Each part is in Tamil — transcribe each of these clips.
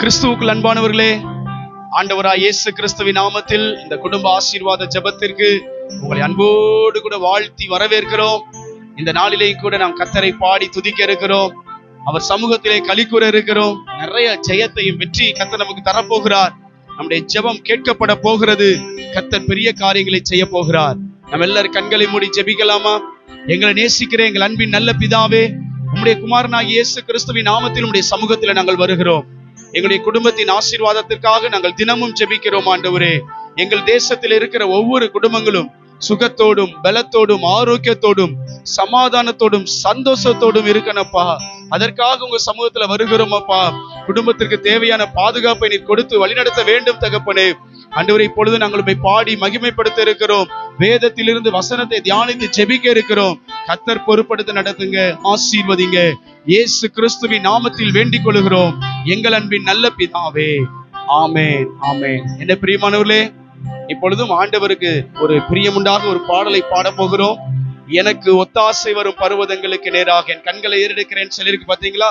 கிறிஸ்துவுக்குள் அன்பானவர்களே ஆண்டவராய் இயேசு கிறிஸ்துவின் நாமத்தில் இந்த குடும்ப ஆசீர்வாத ஜெபத்திற்கு உங்களை அன்போடு கூட வாழ்த்தி வரவேற்கிறோம். இந்த நாளிலேயும் கூட நாம் கத்தரை பாடி துதிக்க இருக்கிறோம். அவர் சமூகத்திலே கலிக்குற இருக்கிறோம். நிறைய ஜெயத்தையும் வெற்றி கத்தர் நமக்கு தரப்போகிறார். நம்முடைய ஜெபம் கேட்கப்பட போகிறது. கத்தர் பெரிய காரியங்களை செய்ய போகிறார். நம்ம எல்லாரும் கண்களை மூடி ஜெபிக்கலாமா? எங்களை நேசிக்கிற எங்கள் அன்பின் நல்ல பிதாவே உம்முடைய குமாரனாகிய இயேசு கிறிஸ்துவின் நாமத்தில் உம்முடைய சமூகத்தில் நாங்கள் வருகிறோம். எங்களுடைய குடும்பத்தின் ஆசீர்வாதத்திற்காக நாங்கள் தினமும் ஜெபிக்கிறோம் ஆண்டவரே. எங்கள் தேசத்தில் இருக்கிற ஒவ்வொரு குடும்பங்களும் சுகத்தோடும் பலத்தோடும் ஆரோக்கியத்தோடும் சமாதானத்தோடும் சந்தோஷத்தோடும் இருக்கணப்பா அதற்காக உங்க சமூகத்துல வருகிறோம் அப்பா குடும்பத்திற்கு தேவையான பாதுகாப்பை நீர் கொடுத்து வழிநடத்த வேண்டும் தகப்பனே. ஆண்டவரை இப்பொழுது நாங்கள் உண்மை பாடி மகிமைப்படுத்த இருக்கிறோம் வேதத்திலிருந்து வசனத்தை தியானித்து ஜெபிக்க இருக்கிறோம் கத்தர் பொறுப்படுத்த நடத்துங்க ஆசீர்வதிங்க. இயேசு கிறிஸ்துவின் நாமத்தில் வேண்டிக் கொள்கிறோம். எங்கள் அன்பின் நல்ல பிதாவே. ஆமேன் ஆமேன். என்ன பிரியமானவர்களே இப்பொழுதும் ஆண்டவருக்கு ஒரு பிரியமுண்டாக ஒரு பாடலை பாட போகிறோம். எனக்கு ஒத்தாசை வரும் பருவதங்களுக்கு நேராக என் கண்களை ஏறெடுக்கிறேன் சொல்லியிருக்கு பாத்தீங்களா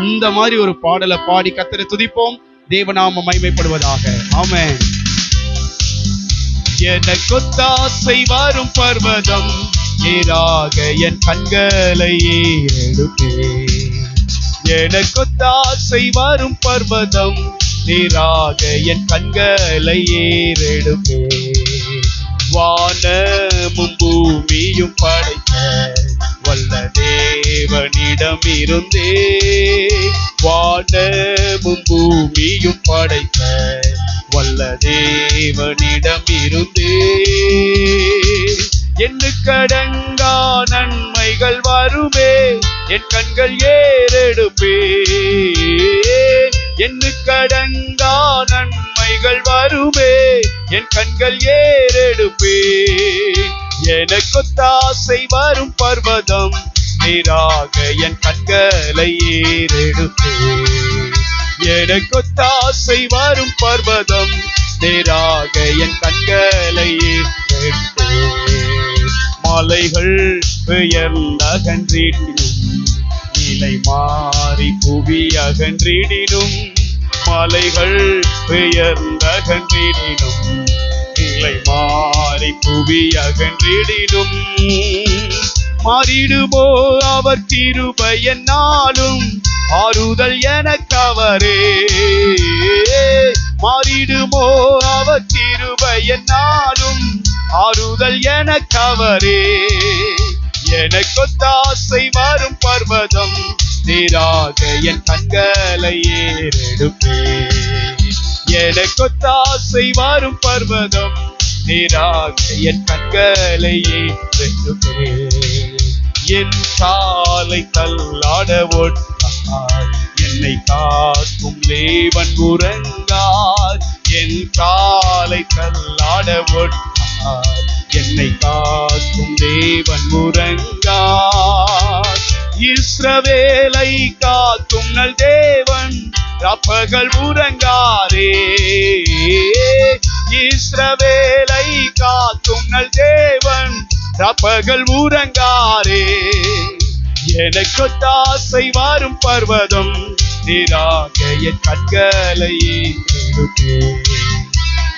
அந்த மாதிரி ஒரு பாடலை பாடி கத்தரை துதிப்போம். தேவநாம மைமைப்படுவதாக ஆமேன். எனக்கு ஒத்தாசை வரும் பர்வதம். நேராக என் கண்களை ஏறெடுப்பேன் எனக்கு ஒத்தாசை வரும் பர்வதம். நேராக என் கண்களை ஏறெடுப்பே வானமும் பூமியும் படைத்த வல்ல தேவனிடம் இருந்தே வானமும் பூமியும் படைத்த வல்ல தேவனிடம் இருந்தே. கடங்கா நன்மைகள் வருமே என் கண்கள் ஏறெடுப்பே. கடங்கா நன்மைகள் வருமே என் கண்கள் ஏறெடுப்பே. எனக்கு தாசை வரும் பர்வதம் நீராக என் கண்களை ஏறெடுப்பே. எனக்கு தாசை வரும் பர்வதம். நேராக என் கண்களை மலைகள் பெயர்ந்த அகன்றிடினும். நிலை மாறி புவி அகன்றிடினும். மலைகள் பெயர்ந்த அகன்றிடினும். நிலை மாறி புவி அகன்றிடினும். மாறிடுமோ அவர் கிருபை ஆறுதல் எனக்கவரே மாறிடுமோ அவர் கிருபை என்னாலும் ஆறுதல் எனக்கவரே எனக்கு தாசை வரும் பர்வதம் நேராக என் கண்களை ஏறெடுப்பே எனக்கு தாசை வரும் பர்வதம் நேராக என் கண்களை ஏறெடுப்பே என் காலை தள்ளாட ஒட்டார் என்னை காக்கும் தேவன் உறங்கார் என் காலை தள்ளாட ஒட்டார் என்னை காக்கும் தேவன் உறங்கார் இஸ்ரவேலை காக்கும் நல் தேவன் ரப்பகல் உறங்காரே. இஸ்ரவேலை காக்கும் நல் தேவன் ரப்பகல் உறங்காரே. எனக்கு தாசை வரும் பர்வதம். நீராக என் கண்களை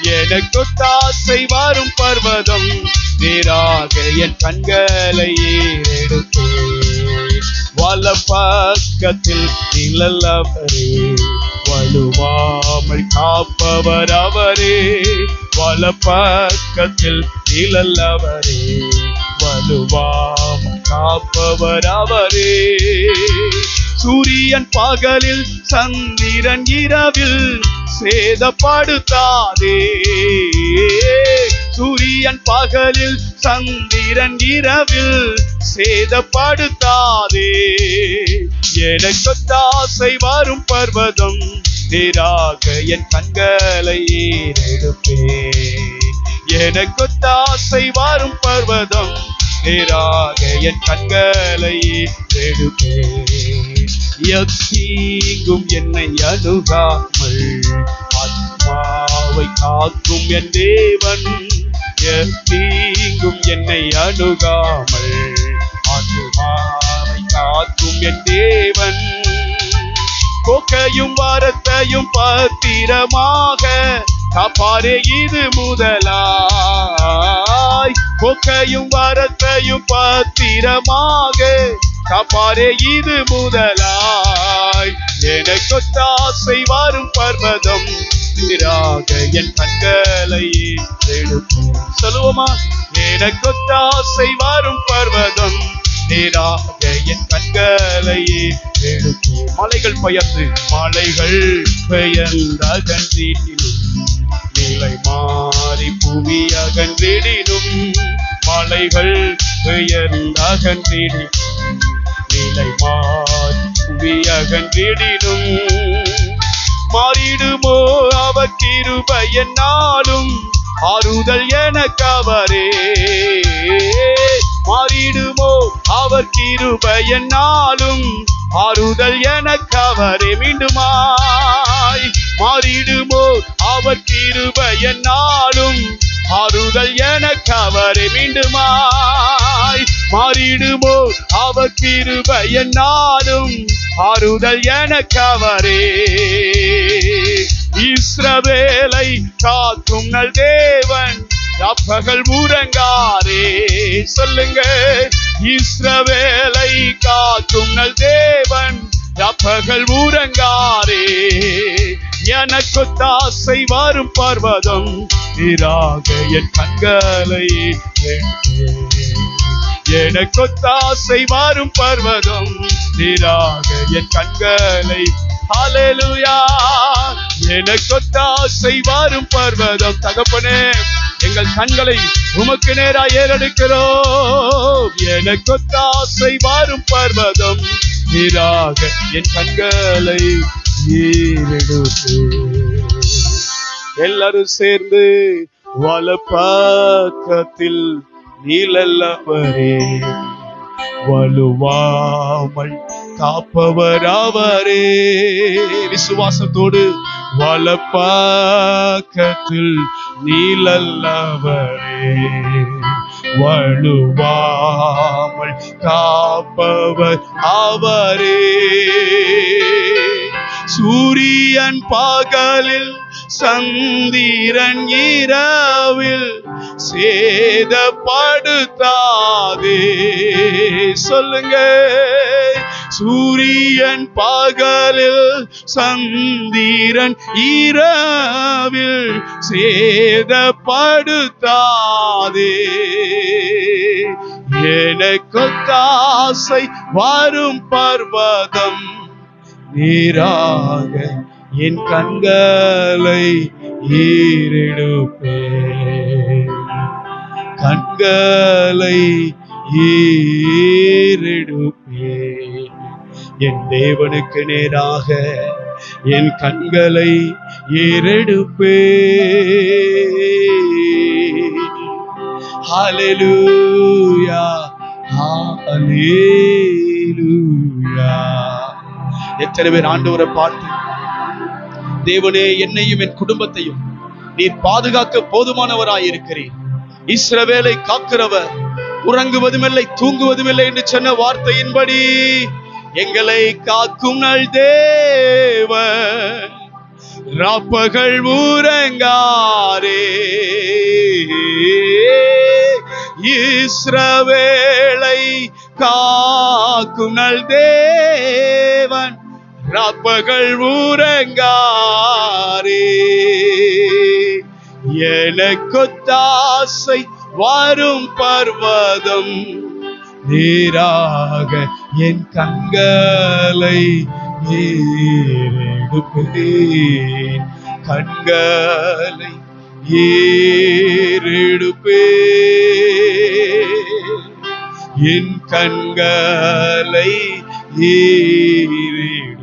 எனக்கு தாசை வரும் பர்வதம். நேராக என் கண்களை எடுப்பே வல பக்கத்தில் நிழலவரே வலுவாமல் காப்பவர் அவரே. வல பக்கத்தில் நிழல்லவரே வலுவாம் காப்பவர் அவரே. சூரியன் பகலில் சந்திரன் இரவில் சேதப்படுத்தாதே. சூரியன் பகலில் சந்திரன் இரவில் சேதப்படுத்தாதே. எனக்கு தாசை வரும் பர்வதம் நேராக என் கண்களை ஏறெடுப்பே எனக்கு வரும் பர்வதம் நேராக என் கண்களை ஏறெடுப்பே எத்தீங்கும் என்னை அணுகாமல் ஆத்மாவை காக்கும் என் தேவன் எத்தீங்கும் என்னை அணுகாமல் ஆத்மாவை காக்கும் என் தேவன் கொக்கையும் வாரத்தையும் பத்திரமாக காப்பாரே இது முதலாய். கொக்கையும் வரத்தையும் பத்திரமாக. காப்பாரே இது முதலாய். எனக்கு ஆசை வரும் பர்வதம். எதிராக என் கண்களை சொல்லுவோமா? எனக்கு ஆசை வரும் பர்வதம். நீராக என் கண்களை எடுக்கும் மலைகள் பயந்து மலைகள் பெயர்ந்த அகன்றினும் நிலை மாறி புவி அகன்றிடினும் மலைகள் பெயர்ந்த அகன்றிடினும் நிலை மாறி புவி அகன்றிடினும் மாறிடுமோ அவக்கிருப என்னாலும் ஆறுதல் எனக்கு அவரே. மாறிடுமோ? அவர் கிருபை என்னாலும் ஆறுதல் எனக்கு அவரே மீண்டுமாய். மாறிடுமோ? அவர் கிருபை என்னாலும் ஆறுதல் எனக்கு அவரே மீண்டுமாய். மாறிடுமோ? அவர் கிருபை என்னாலும் ஆறுதல் எனக்கு அவரே. இஸ்ரவேலை காக்கும் நல் தேவன். அப்பகல் உறங்காரே சொல்லுங்க இஸ்ரவேலை காக்கும் நல் தேவன். அப்பகல் உறங்காரே எனக்கு தாசை வரும் பர்வதம் நீராக என் கண்களை எனக்கு தாசை வரும் பர்வதம் நீராக என் கண்களை அலலுயா எனக்கு தாசை வரும் பர்வதம் தகப்பனே எங்கள் கண்களை உமக்கு நேரா ஏறெடுக்கிறோம். எனக்கு தாசை வாரும் பர்வதம். நீராக என் கண்களை ஏறெடுத்து எல்லாரும் சேர்ந்து வலப்பக்கத்தில் நீலல்லவரே வலுவாமல் காப்பவர் அவரே விசுவாசத்தோடு வலப்பக்கத்தில் நீலல்லவரே வலுவாமல் காப்பவர் அவரே. சூரியன் பகலில் சந்திரன் இரவில் சேதப்படுத்தாதே. சொல்லுங்க சூரியன் பகலில் சந்திரன் இரவில் சேதப்படுத்தாதே. எனக்கு தாசை வரும் பர்வதம் நீராக என் கண்களை ஈரிடுப்பே. கண்களை ஈரி என் தேவனுக்கு நேராக என் கண்களை ஏறெடுப்பேன். ஹalleluya ஹalleluya எத்தனை பேர் ஆண்டவரை பார்த்து தேவனே என்னையும் என் குடும்பத்தையும் நீர் பாதுகாக்க போதுமானவராய் இருக்கிறீர். இஸ்ரவேலை காக்கிறவர் உறங்குவதுமில்லை தூங்குவதுமில்லை என்று சொன்ன வார்த்தையின்படி எங்களை காக்கும் நல் தேவ ராப்பகல் ஊரங்காரே. இஸ்ரவேளை காக்கும் நல் தேவன். ராப்பகல் ஊரங்காரே. எனக்கொத்தாசை வரும் பர்வதம். நீராக என் கண்களை ஏறெடுப்பேன். கண்களை ஏறெடுப்பேன். என் கண்களை ஏறெடுப்பேன்.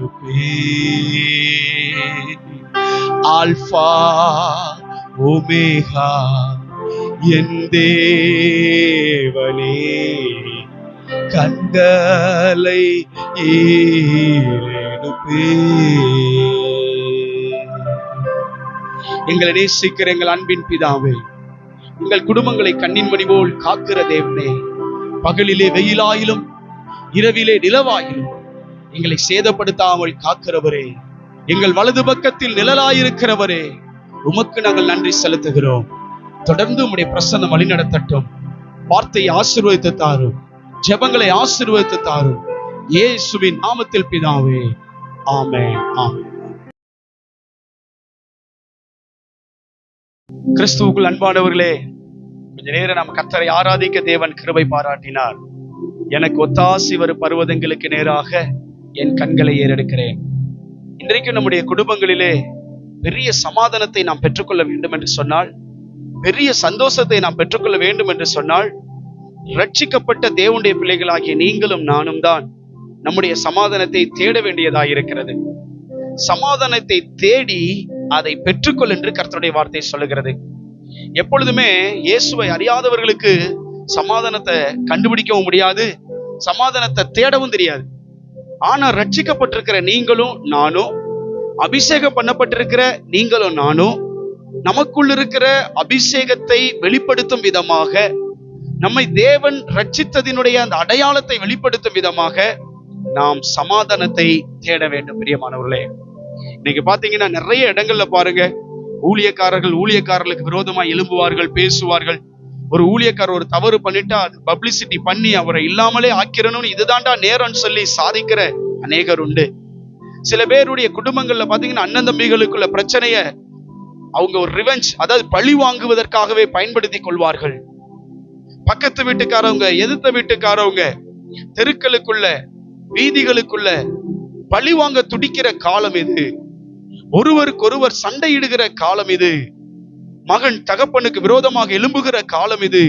ஆல்பா ஒமேகா என் தேவனே. கண்களை ஏறெடுப்பேன் எங்களை நேசிக்கிற எங்கள் அன்பின் பிதாவே எங்கள் குடும்பங்களை கண்ணின் மணி போல் காக்கிற தேவனே பகலிலே வெயிலாயிலும் இரவிலே நிலவாயிலும் எங்களை சேதப்படுத்தாமல் காக்கிறவரே எங்கள் வலது பக்கத்தில் நிழலாயிருக்கிறவரே உமக்கு நாங்கள் நன்றி செலுத்துகிறோம். தொடர்ந்து உம்முடைய பிரசன்னம் வழிநடத்தட்டும். வார்த்தையை ஆசீர்வதித்து தாரும். ஜெபங்களை ஆசீர்வதித்து தாரும். இயேசுவின் நாமத்தில் பிதாவே ஆமே கிறிஸ்துவுக்குள் அன்பானவர்களே கொஞ்ச நேரம் நாம் கத்தரை ஆராதிக்க தேவன் கிருபை பாராட்டினார். எனக்கு ஒத்தாசி வரும் பருவதங்களுக்கு நேராக என் கண்களை ஏறெடுக்கிறேன். இன்றைக்கு நம்முடைய குடும்பங்களிலே பெரிய சமாதானத்தை நாம் பெற்றுக்கொள்ள வேண்டும் என்று சொன்னால் பெரிய சந்தோஷத்தை நாம் பெற்றுக்கொள்ள வேண்டும் என்று சொன்னால் ரட்சிக்கப்பட்ட தேவனுடைய பிள்ளைகளாகிய நீங்களும் நானும் தான் நம்முடைய சமாதானத்தை தேட வேண்டியதாயிருக்கிறது. சமாதானத்தை தேடி அதை பெற்றுக்கொள் என்று கர்த்தருடைய வார்த்தை சொல்லுகிறது. எப்பொழுதுமே இயேசுவை அறியாதவர்களுக்கு சமாதானத்தை கண்டுபிடிக்கவும் முடியாது சமாதானத்தை தேடவும் தெரியாது. ஆனா ரட்சிக்கப்பட்டிருக்கிற நீங்களும் நானும் அபிஷேகம் பண்ணப்பட்டிருக்கிற நீங்களும் நானும் நமக்குள் இருக்கிற அபிஷேகத்தை வெளிப்படுத்தும் விதமாக நம்மை தேவன் ரட்சித்ததினுடைய அந்த அடையாளத்தை வெளிப்படுத்தும் விதமாக நாம் சமாதானத்தை தேட வேண்டும் பிரியமானவர்களே. இன்னைக்கு பாத்தீங்கன்னா நிறைய இடங்கள்ல பாருங்க. ஊழியக்காரர்கள் ஊழியக்காரர்களுக்கு விரோதமா எழும்புவார்கள் பேசுவார்கள். ஒரு ஊழியக்காரர் ஒரு தவறு பண்ணிட்டா அது பப்ளிசிட்டி பண்ணி அவரை இல்லாமலே ஆக்கிரணும்னு இதுதான்டா நேரம்னு சொல்லி சாதிக்கிற அநேகர் உண்டு. சில பேருடைய குடும்பங்கள்ல பாத்தீங்கன்னா அண்ணன் தம்பிகளுக்குள்ள பிரச்சனைய அவங்க ஒரு ரிவெஞ்ச் அதாவது பழி வாங்குவதற்காகவே பயன்படுத்தி கொள்வார்கள். பக்கத்து வீட்டுக்காரவங்க எதிர்த்த வீட்டுக்காரவங்க தெருக்களுக்குள்ள வீதிகளுக்குள்ள பழி வாங்க துடிக்கிற காலம் இது ஒருவருக்கொருவர் சண்டையிடுகிற காலம் இது மகன் தகப்பனுக்கு விரோதமாக எழும்புகிற காலம் இது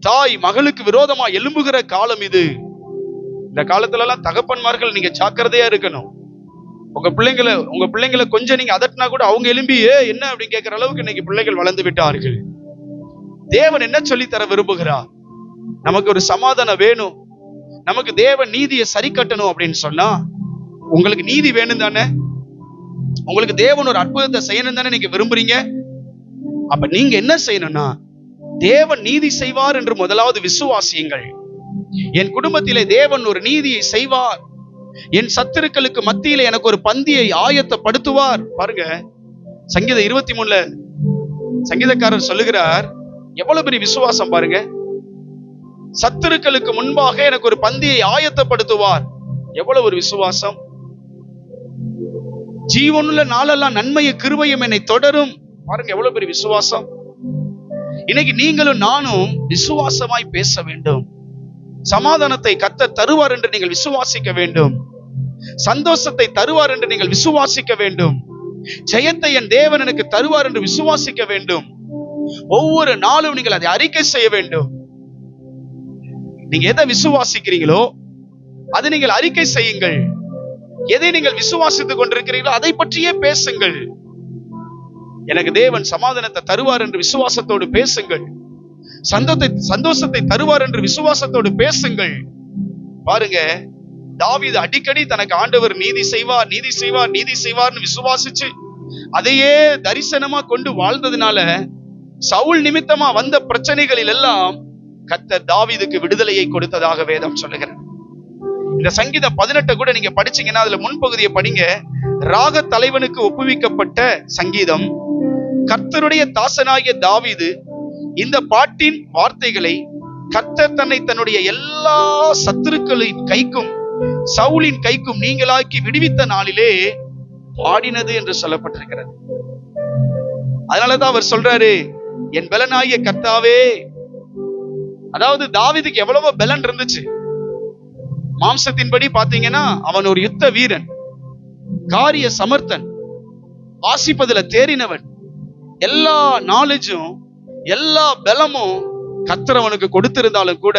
தாய் மகளுக்கு விரோதமா எழும்புகிற காலம் இது இந்த காலத்துல எல்லாம் தகப்பன்மார்கள் நீங்க ஜாக்கிரதையா இருக்கணும். உங்க பிள்ளைங்களை உங்க பிள்ளைங்களை கொஞ்சம் நீங்க அதட்டினா கூட அவங்க எலும்பியே என்ன? அப்படின்னு கேட்கிற அளவுக்கு இன்னைக்கு பிள்ளைகள் வளர்ந்து விட்டார்கள். தேவன் என்ன சொல்லி தர விரும்புகிறார்? நமக்கு ஒரு சமாதானம் வேணும். நமக்கு தேவன் நீதியை சரி கட்டணும் அப்படின்னு சொன்னா உங்களுக்கு நீதி வேணும் தானே? உங்களுக்கு தேவன் ஒரு அற்புதத்தை செய்யணும் தானே நீங்க விரும்புறீங்க? அப்ப நீங்க என்ன செய்யணும்னா தேவன் நீதி செய்வார் என்று முதலாவது விசுவாசியுங்கள். என் குடும்பத்திலே தேவன் ஒரு நீதியை செய்வார். என் சத்துருக்களுக்கு மத்தியில எனக்கு ஒரு பந்தியை ஆயத்தப்படுத்துவார். பாருங்க சங்கீத இருபத்தி மூணுல சங்கீதக்காரர் சொல்லுகிறார் எவ்வளவு பெரிய விசுவாசம் பாருங்க. சத்துருக்களுக்கு முன்பாக எனக்கு ஒரு பந்தியை ஆயத்தப்படுத்துவார். எவ்வளவு ஒரு விசுவாசம்? ஜீவனுள்ள நாளெல்லாம் நன்மையை கிருபையும் என்னை தொடரும். பாருங்க எவ்வளவு பெரிய விசுவாசம். இன்னைக்கு நீங்களும் நானும் விசுவாசமாய் பேச வேண்டும். சமாதானத்தை கத்த தருவார் என்று நீங்கள் விசுவாசிக்க வேண்டும். சந்தோஷத்தை தருவார் என்று நீங்கள் விசுவாசிக்க வேண்டும். ஜெயத்தை என் தேவன் எனக்கு தருவார் என்று விசுவாசிக்க வேண்டும். ஒவ்வொரு நாளும் நீங்கள் அதை அறிக்கை செய்ய வேண்டும். நீங்க எதை விசுவாசிக்கிறீங்களோ அதை நீங்கள் அறிக்கை செய்யுங்கள். எதை நீங்கள் விசுவாசித்துக் கொண்டிருக்கிறீர்களோ அதை பற்றியே பேசுங்கள். எனக்கு தேவன் சமாதானத்தை தருவார் என்று விசுவாசத்தோடு பேசுங்கள். சந்தோத்தை சந்தோஷத்தை தருவார் என்று விசுவாசத்தோடு பேசுங்கள். பாருங்க தாவிது அடிக்கடி தனக்கு ஆண்டவர் நீதி செய்வார் நீதி செய்வார் நீதி செய்வார்னு விசுவாசிச்சு அதையே தரிசனமா கொண்டு வாழ்ந்ததுனால சவுல் நிமித்தமா வந்த பிரச்சனைகளில் எல்லாம் கர்த்தர் தாவிதுக்கு விடுதலையை கொடுத்ததாக வேதம் சொல்லுகிறார் இந்த சங்கீதம் பதினெட்டை கூட நீங்க படிச்சீங்கன்னா அதுல முன்பகுதியை படிங்க. ராக தலைவனுக்கு ஒப்புவிக்கப்பட்ட சங்கீதம் கர்த்தருடைய தாசனாகிய தாவிது இந்த பாட்டின் வார்த்தைகளை கர்த்தர் தன்னை தன்னுடைய எல்லா சத்துருக்களின் கைக்கும் சவுலின் கைக்கும் நீங்களாக்கி விடுவித்த நாளிலே பாடினது என்று சொல்லப்பட்டிருக்கிறது. அதனாலதான் அவர் சொல்றாரு என் பலனாகிய கர்த்தாவே அதாவது தாவீதுக்கு எவ்வளவோ பலன் இருந்துச்சு. மாம்சத்தின்படி பாத்தீங்கன்னா அவன் ஒரு யுத்த வீரன் காரிய சமர்த்தன் வாசிப்பதுல தேறினவன். எல்லா நாலேஜும் எல்லா பலமும் கர்த்தர் கொடுத்திருந்தாலும் கூட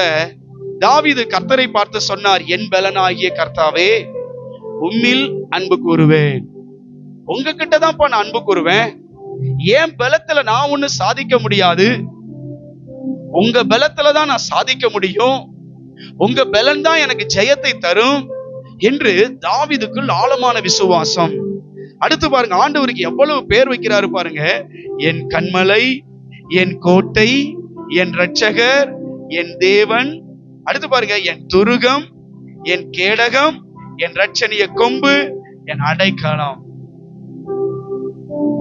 தாவிது கர்த்தரை பார்த்து சொன்னார் என் பலனாகிய கர்த்தாவே உம்மில் அன்பு கூறுவேன். உங்ககிட்ட தான்ப்பா நான் அன்பு கூறுவேன். என் பலத்துல நான் ஒண்ணு சாதிக்க முடியாது. உங்க பலத்துல தான் நான் சாதிக்க முடியும். உங்க பலன் தான் எனக்கு ஜெயத்தை தரும் என்று தாவிதுக்குள் ஆழமான விசுவாசம். அடுத்து பாருங்க ஆண்டவருக்கு எவ்வளவு பேர் வைக்கிறாரு பாருங்க. என் கண்மலை என் கோட்டை என் ரட்சகர் என் தேவன். அடுத்து பாருங்க என் துருகம் என் கேடகம் என் ரட்சணிய கொம்பு என் அடைக்கலம்.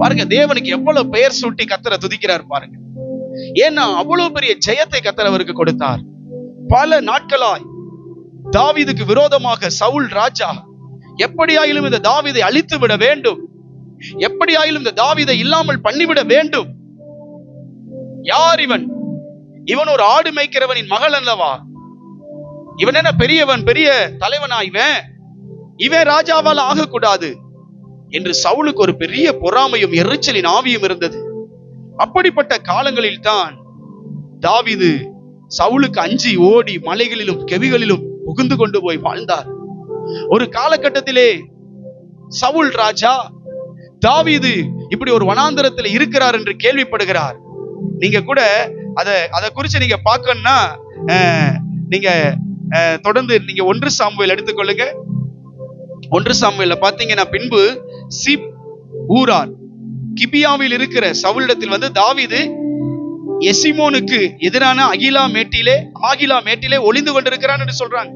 பாருங்க தேவனுக்கு எவ்வளவு பெயர் சூட்டி கத்தரை துதிக்கிறார் பாருங்க. ஏன்னா அவ்வளவு பெரிய ஜெயத்தை கத்தர் அவருக்கு கொடுத்தார். பல நாட்களாய் தாவிதுக்கு விரோதமாக சவுல் ராஜா எப்படியாயிலும் இந்த தாவிதை அழித்து விட வேண்டும். எப்படியாயிலும் இந்த தாவிதை இல்லாமல் பண்ணிவிட வேண்டும். யார் இவன்? இவன் ஒரு ஆடு மேய்க்கிறவனின் மகள் அல்லவா? இவன் என்ன பெரியவன் பெரிய தலைவனா இவன்? இவன் ராஜாவால் ஆகக்கூடாது. என்று சவுலுக்கு ஒரு பெரிய பொறாமையும் எரிச்சலின் ஆவியும் இருந்தது. அப்படிப்பட்ட காலங்களில் தான் தாவிது சவுலுக்கு அஞ்சி ஓடி மலைகளிலும் கெவிகளிலும் புகுந்து கொண்டு போய் வாழ்ந்தார். ஒரு காலகட்டத்திலே சவுல் ராஜா தாவிது இப்படி ஒரு வனாந்தரத்தில் இருக்கிறார் என்று கேள்விப்படுகிறார். நீங்க கூட அதை அதை குறிச்சு நீங்க பார்க்கணும்னா அஹ், நீங்க அஹ், தொடர்ந்து நீங்க ஒன்று சாமுவேல் எடுத்துக்கொள்ளுங்க. ஒன்று சாமுவேல்ல பாத்தீங்கன்னா பின்பு சிப் ஊரார் கிபியாவில் இருக்கிற சவுலிடத்தில் வந்து தாவீது எசிமோனுக்கு எதிரான அகிலா மேட்டிலே ஆகிலா மேட்டிலே ஒளிந்து கொண்டிருக்கிறான் என்று சொல்றாங்க.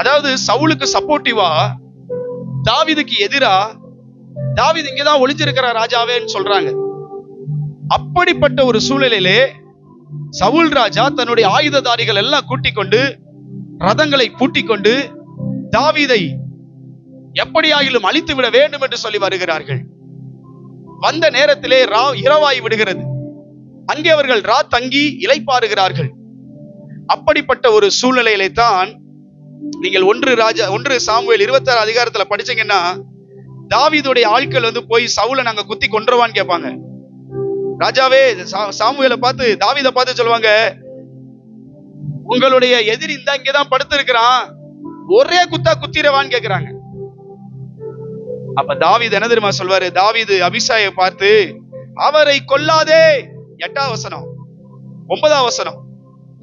அதாவது சவுலுக்கு சப்போர்ட்டிவா தாவீதுக்கு எதிரா தாவீது இங்கதான் ஒளிஞ்சிருக்கிற ராஜாவேன்னு சொல்றாங்க. அப்படிப்பட்ட ஒரு சூழ்நிலையிலே சவுல் ராஜா தன்னுடைய ஆயுததாரிகள் எல்லாம் கூட்டிக் கொண்டு ரதங்களை பூட்டிக் கொண்டு தாவீதை எப்படியாயிலும் அழித்து விட வேண்டும் என்று சொல்லி வருகிறார்கள். வந்த நேரத்திலே ரா இரவாய் விடுகிறது. அங்கே அவர்கள் ரா தங்கி இலைப்பாறுகிறார்கள் அப்படிப்பட்ட ஒரு சூழ்நிலையிலே தான் நீங்கள் ஒன்று ராஜா ஒன்று சாமுவேல் இருபத்தாறு அதிகாரத்துல படிச்சீங்கன்னா தாவிதுடைய ஆட்கள் வந்து போய் சவுல நாங்க குத்தி கொண்டுருவான்னு கேட்பாங்க. ராஜாவே சா- பார்த்து தாவித பார்த்து சொல்லுவாங்க உங்களுடைய எதிரி இந்த இங்கதான் படுத்திருக்கிறான். ஒரே குத்தா குத்திரவான்னு கேக்குறாங்க அப்ப தாவீது என்ன தெரியுமா சொல்வாரு? தாவீது அபிஷாயை பார்த்து அவரை கொல்லாதே! எட்டாம் வசனம். ஒன்பதாம் வசனம்.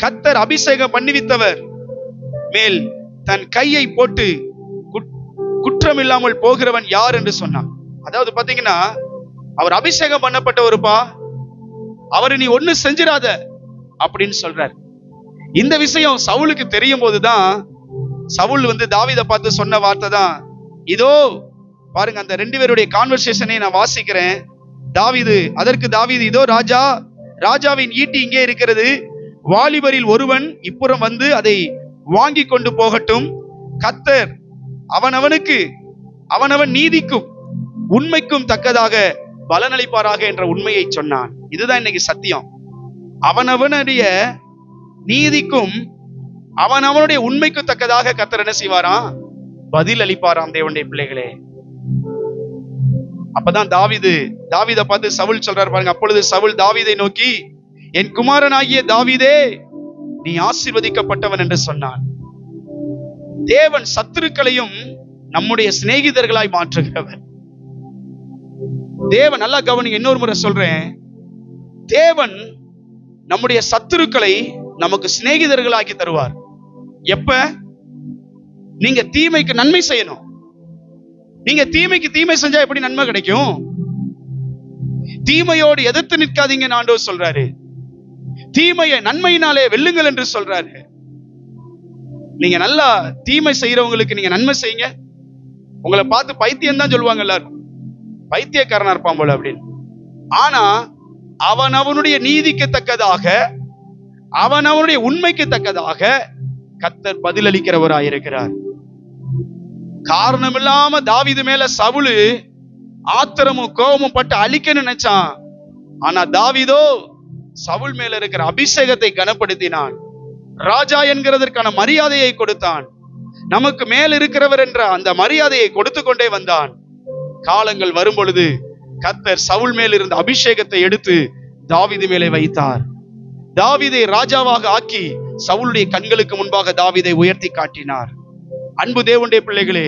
கத்தர் அபிஷேகம் பண்ணிவித்தவர் மேல் தன் கையை போட்டு குட்- குற்றம் இல்லாமல் போகிறவன் யார் என்று சொன்னான். அதாவது பாத்தீங்கன்னா அவர் அபிஷேகம் பண்ணப்பட்டவருப்பா? அவரை நீ ஒண்ணு செஞ்சிடாத அப்படின்னு சொல்றார். இந்த விஷயம் சவுலுக்கு தெரியும் போதுதான் சவுல் வந்து தாவித பார்த்து சொன்ன வார்த்தை தான் இதோ பாருங்க அந்த ரெண்டு பேருடைய கான்வர்சேஷனை நான் வாசிக்கிறேன். தாவிது அதற்கு தாவீது இதோ ராஜா ராஜாவின் ஈட்டி இங்கே இருக்கிறது. வாலிபரில் ஒருவன் இப்புறம் வந்து அதை வாங்கி கொண்டு போகட்டும். கத்தர் அவனவனுக்கு அவனவன் நீதிக்கும் உண்மைக்கும் தக்கதாக பலனளிப்பாராக என்ற உண்மையை சொன்னான். இதுதான் இன்னைக்கு சத்தியம். அவனவனுடைய நீதிக்கும் அவன் அவனுடைய உண்மைக்கும் தக்கதாக கத்தர் என்ன செய்வாராம்? பதில் அளிப்பாராம் தேவனுடைய பிள்ளைகளே. அப்பதான் தாவிது தாவிதை பார்த்து சவுல் சொல்றாரு பாருங்க. அப்பொழுது சவுல் தாவிதை நோக்கி என் குமாரனாகிய தாவிதே நீ ஆசிர்வதிக்கப்பட்டவன் என்று சொன்னான். தேவன் சத்துருக்களையும் நம்முடைய சிநேகிதர்களாய் மாற்றுகிறவர். தேவன் நல்லா கவனிங்க இன்னொரு முறை சொல்றேன். தேவன் நம்முடைய சத்துருக்களை நமக்கு சிநேகிதர்களாக்கி தருவார். எப்ப? நீங்க தீமைக்கு நன்மை செய்யணும். நீங்க தீமைக்கு தீமை செஞ்சா எப்படி நன்மை கிடைக்கும்? தீமையோடு எதிர்த்து நிற்காதீங்க ஆண்டவர் சொல்றாரு. தீமையை நன்மையினாலே வெல்லுங்கள் என்று சொல்றாரு. நீங்க நல்லா தீமை செய்யறவங்களுக்கு நீங்க நன்மை செய்யுங்க. உங்களை பார்த்து பைத்தியம் தான் சொல்லுவாங்க எல்லாரும் பைத்தியக்காரனா இருப்பான் போல அப்படின்னு. ஆனா அவன் அவனுடைய நீதிக்கு தக்கதாக அவன் அவனுடைய உண்மைக்கு தக்கதாக கத்தர் பதிலளிக்கிறவராயிருக்கிறார். காரணம் இல்லாம தாவிது மேல சவுளு ஆத்திரமும் கோபமும் பட்டு அழிக்க நினைச்சான். ஆனா தாவிதோ சவுல் மேல இருக்கிற அபிஷேகத்தை கனப்படுத்தினான். ராஜா என்கிறதற்கான மரியாதையை கொடுத்தான். நமக்கு மேல் இருக்கிறவர் என்ற அந்த மரியாதையை கொடுத்து கொண்டே வந்தான். காலங்கள் வரும் பொழுது கத்தர் சவுல் மேல் இருந்த அபிஷேகத்தை எடுத்து தாவிது மேலே வைத்தார். தாவிதை ராஜாவாக ஆக்கி சவுளுடைய கண்களுக்கு முன்பாக தாவிதை உயர்த்தி காட்டினார். அன்பு தேவனுடைய பிள்ளைகளே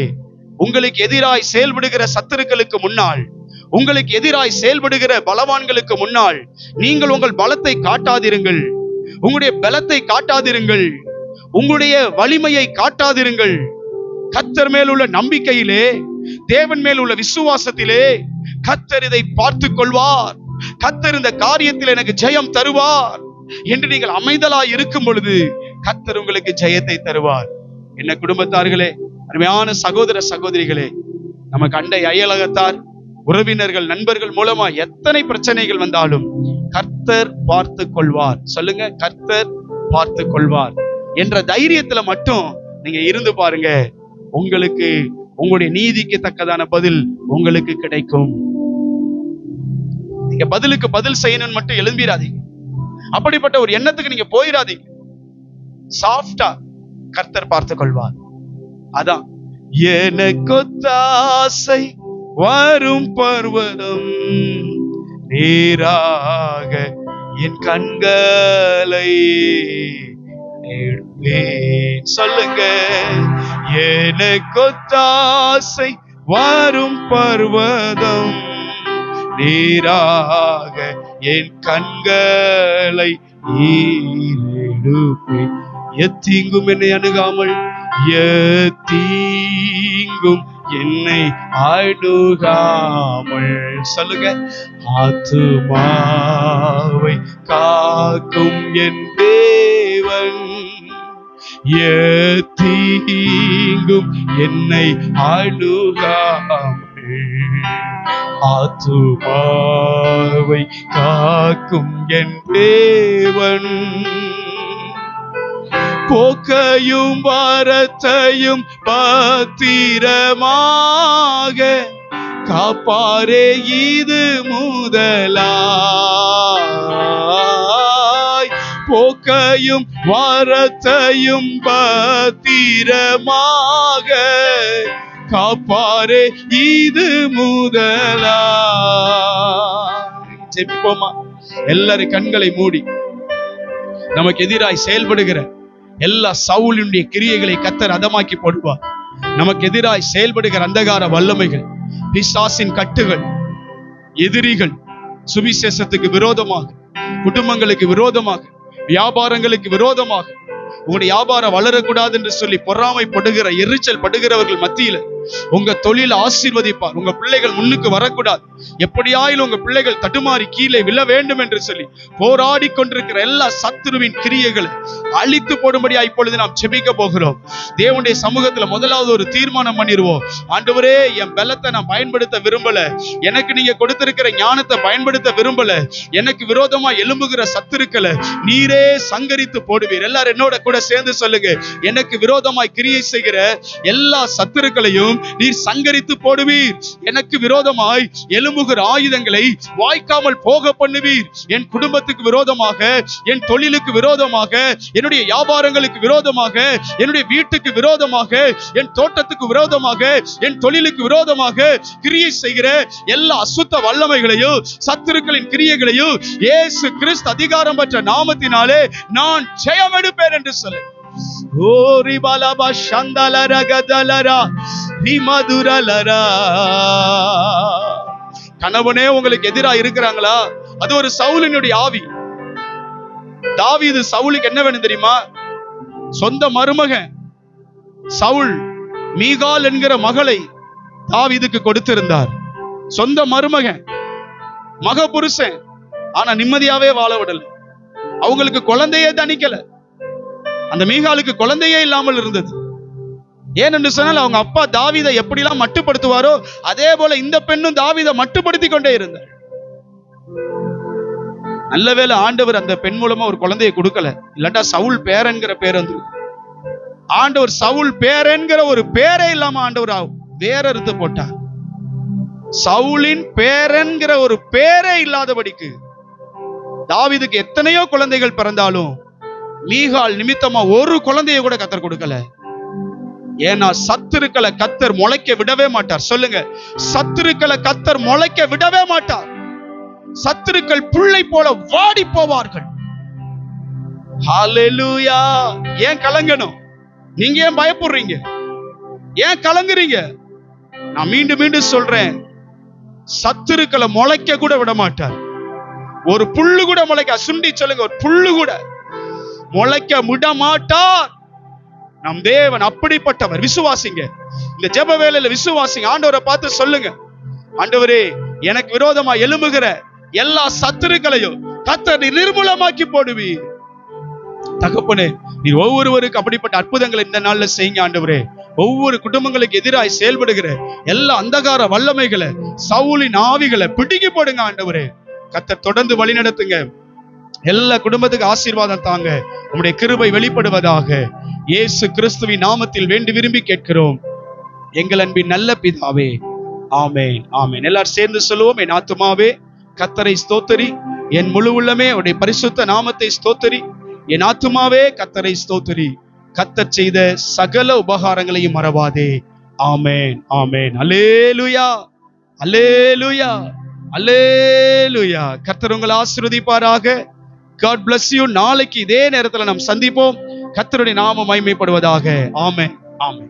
உங்களுக்கு எதிராய் செயல்படுகிற சத்துருக்களுக்கு முன்னால் உங்களுக்கு எதிராய் செயல்படுகிற பலவான்களுக்கு முன்னால் நீங்கள் உங்கள் பலத்தை காட்டாதிருங்கள். உங்களுடைய பலத்தை காட்டாதிருங்கள். உங்களுடைய வலிமையை காட்டாதிருங்கள். கத்தர் மேல் உள்ள நம்பிக்கையிலே தேவன் மேல் உள்ள விசுவாசத்திலே கத்தர் இதை பார்த்து கொள்வார். கத்தர் இந்த காரியத்தில் எனக்கு ஜெயம் தருவார். என்று நீங்கள் அமைதலாய் இருக்கும் பொழுது கத்தர் உங்களுக்கு ஜெயத்தை தருவார். என்ன குடும்பத்தார்களே அருமையான சகோதர சகோதரிகளே நமக்கு அண்டை அயலகத்தார் உறவினர்கள் நண்பர்கள் மூலமா எத்தனை பிரச்சனைகள் வந்தாலும் கர்த்தர் பார்த்து கொள்வார். சொல்லுங்க கர்த்தர் பார்த்து கொள்வார். என்ற தைரியத்துல மட்டும் நீங்க இருந்து பாருங்க. உங்களுக்கு உங்களுடைய நீதிக்கு தக்கதான பதில் உங்களுக்கு கிடைக்கும். நீங்க பதிலுக்கு பதில் செய்யணும்னு மட்டும் எழும்பிடாதீங்க அப்படிப்பட்ட ஒரு எண்ணத்துக்கு நீங்க போயிடாதீங்க சாஃப்டா கர்த்தர் பார்த்து கொள்வார் அதான் ஆசை வரும் பர்வதம் நீராக என் கண்களை எடுப்பேன். சொல்லுங்க. எனக்கொத்தாசை வரும் பர்வதம் நீராக என் கண்களை ஈரெடுப்பேன் எத்தீங்கும் என்னை அணுகாமல் எத்தீங்கும் என்னை அணுகாமல். சொல்லுங்க. ஆத்துமாவை காக்கும் என் தேவன். எத்தீங்கும் என்னை அணுகாமல். ஆத்துமாவை காக்கும் என் தேவன். போக்கையும் வரத்தையும் பத்திரமாக காப்பாரே இது முதலாய். போக்கையும் வரத்தையும் பத்திரமாக காப்பாரே இது முதலாய். ஜெபிப்போமா? எல்லாரும் கண்களை மூடி. நமக்கு எதிராய் செயல்படுகிற எல்லா சவுலினுடைய கிரியைகளை கத்தர் அதமாக்கி போடுவார் நமக்கு எதிராய் செயல்படுகிற அந்தகார வல்லமைகள் பிசாசின் கட்டுகள் எதிரிகள் சுவிசேஷத்துக்கு விரோதமாக குடும்பங்களுக்கு விரோதமாக வியாபாரங்களுக்கு விரோதமாக உங்களுடைய வியாபாரம் வளரக்கூடாது என்று சொல்லி பொறாமைப்படுகிற எரிச்சல் படுகிறவர்கள் மத்தியில உங்க தொழில் ஆசீர்வதிப்பார். உங்க பிள்ளைகள் முன்னுக்கு வரக்கூடாது. எப்படியாயிலும் உங்க பிள்ளைகள் தடுமாறி கீழே விழ வேண்டும் என்று சொல்லி போராடி கொண்டிருக்கிற எல்லா சத்துருவின் கிரியைகளை அழித்து போடும்படியா இப்பொழுது நாம் செபிக்க போகிறோம். தேவனுடைய சமூகத்துல முதலாவது ஒரு தீர்மானம் பண்ணிடுவோம் ஆண்டவரே என் பலத்தை நான் பயன்படுத்த விரும்பல. எனக்கு நீங்க கொடுத்திருக்கிற ஞானத்தை பயன்படுத்த விரும்பல. எனக்கு விரோதமா எழும்புகிற சத்துருக்களை நீரே சங்கரித்து போடுவீர். எல்லாரும் என்னோட கூட சேர்ந்து சொல்லுங்க. எனக்கு விரோதமாய் கிரியை செய்கிற எல்லா சத்துருக்களையும் நீர் சங்கரித்து போடுவீர். எனக்கு விரோதமாய் எலும்புகிற ஆயுதங்களை வாய்க்காமல் போக பண்ணுவீர். என் குடும்பத்துக்கு விரோதமாக என் தொழிலுக்கு விரோதமாக என்னுடைய வியாபாரங்களுக்கு விரோதமாக என்னுடைய வீட்டுக்கு விரோதமாக என் தோட்டத்துக்கு விரோதமாக என் தொழிலுக்கு விரோதமாக கிரியை செய்கிற எல்லா அசுத்த வல்லமைகளையும் சத்துருக்களின் கிரியைகளையும் இயேசு கிறிஸ்து அதிகாரம் பெற்ற நாமத்தினாலே நான் ஜெயம் எடுப்பேன் என்று சொல்லு. ஓரி பலபா சந்தலர கதலரா விமதுரலரா கணவனே உங்களுக்கு எதிரா இருக்கிறாங்களா? அது ஒரு சவுலினுடைய ஆவி. தாவி இது சவுலுக்கு என்ன வேணும் தெரியுமா? சொந்த மருமகன் சவுல் மீகால் என்கிற மகளை தாவீதுக்கு கொடுத்திருந்தார். சொந்த மருமகன் மக புருஷன் ஆனா நிம்மதியாவே வாழ விடல. அவங்களுக்கு குழந்தையே தணிக்கல. அந்த மீகாலுக்கு குழந்தையே இல்லாமல் இருந்தது. ஏன் என்று சொன்னால் அவங்க அப்பா தாவிதை எப்படிலாம் மட்டுப்படுத்துவாரோ அதே போல இந்த பெண்ணும் தாவிதை மட்டுப்படுத்தி கொண்டே இருந்தார் நல்ல வேளை ஆண்டவர் அந்த பெண் மூலமா ஒரு குழந்தையை கொடுக்கல. இல்லாட்டா சவுல் பேரன்கிற பேர் வந்து ஆண்டவர் சவுல் பேரன்கிற ஒரு பேரே இல்லாம ஆண்டவர் வேற அறுத்து போட்டார். சவுலின் பேரன்கிற ஒரு பேரே இல்லாதபடிக்கு தாவிதுக்கு எத்தனையோ குழந்தைகள் பிறந்தாலும் மீகால் நிமித்தமா ஒரு குழந்தைய கூட கத்தர் கொடுக்கல. ஏன்னா சத்துருக்களை கத்தர் முளைக்க விடவே மாட்டார். சொல்லுங்க. சத்துருக்களை கத்தர் முளைக்க விடவே மாட்டார். சத்துருக்கள் புள்ளை போல வாடி போவார்கள். ஏன் கலங்கணும்? நீங்க ஏன் பயப்படுறீங்க? ஏன் கலங்குறீங்க? நான் மீண்டும் மீண்டும் சொல்றேன். சத்துருக்களை முளைக்க கூட விட மாட்டார். ஒரு புல்லு கூட முளைக்க. சுண்டி சொல்லுங்க. ஒரு புல்லு கூட. முளைக்க விட மாட்டார் நம் தேவன் அப்படிப்பட்டவர். விசுவாசிங்க. இந்த ஜெப வேலையில விசுவாசிங்க. ஆண்டவரை பார்த்து சொல்லுங்க. ஆண்டவரே எனக்கு விரோதமா எழும்புகிற எல்லா சத்துருக்களையும் கத்தர் நிர்மூலமாக்கி போடுவீர். தகப்பனே நீ ஒவ்வொருவருக்கு அப்படிப்பட்ட அற்புதங்களை இந்த நாள்ல செய்யுங்க ஆண்டவரே. ஒவ்வொரு குடும்பங்களுக்கு எதிராய் செயல்படுகிற எல்லா அந்தகார வல்லமைகளை சவுளின் ஆவிகளை பிடுங்கி போடுங்க ஆண்டவரே. கத்தர் தொடர்ந்து வழி நடத்துங்க எல்லா குடும்பத்துக்கு ஆசீர்வாதம் தாங்க. உங்களுடைய கிருபை வெளிப்படுவதாக. இயேசு கிறிஸ்துவின் நாமத்தில் வேண்டி விரும்பி கேட்கிறோம். எங்கள் அன்பின் நல்ல பிதாவே ஆமேன் ஆமேன். எல்லாரும் சேர்ந்து சொல்லுவோம் என் ஆத்துமாவே கத்தரை ஸ்தோத்தரி. என் முழு உள்ளமே உடைய பரிசுத்த நாமத்தை ஸ்தோத்தரி. என் ஆத்துமாவே கத்தரை ஸ்தோத்தரி. கத்தர் செய்த சகல உபகாரங்களையும் மறவாதே. Amen amen. Hallelujah hallelujah hallelujah கத்தர் உங்களை ஆசீர்வதிப்பாராக. காட் பிளஸ் யூ நாளைக்கு இதே நேரத்துல நாம் சந்திப்போம். கத்தருடைய நாம மகிமைப்படுவதாக. ஆமே ஆமே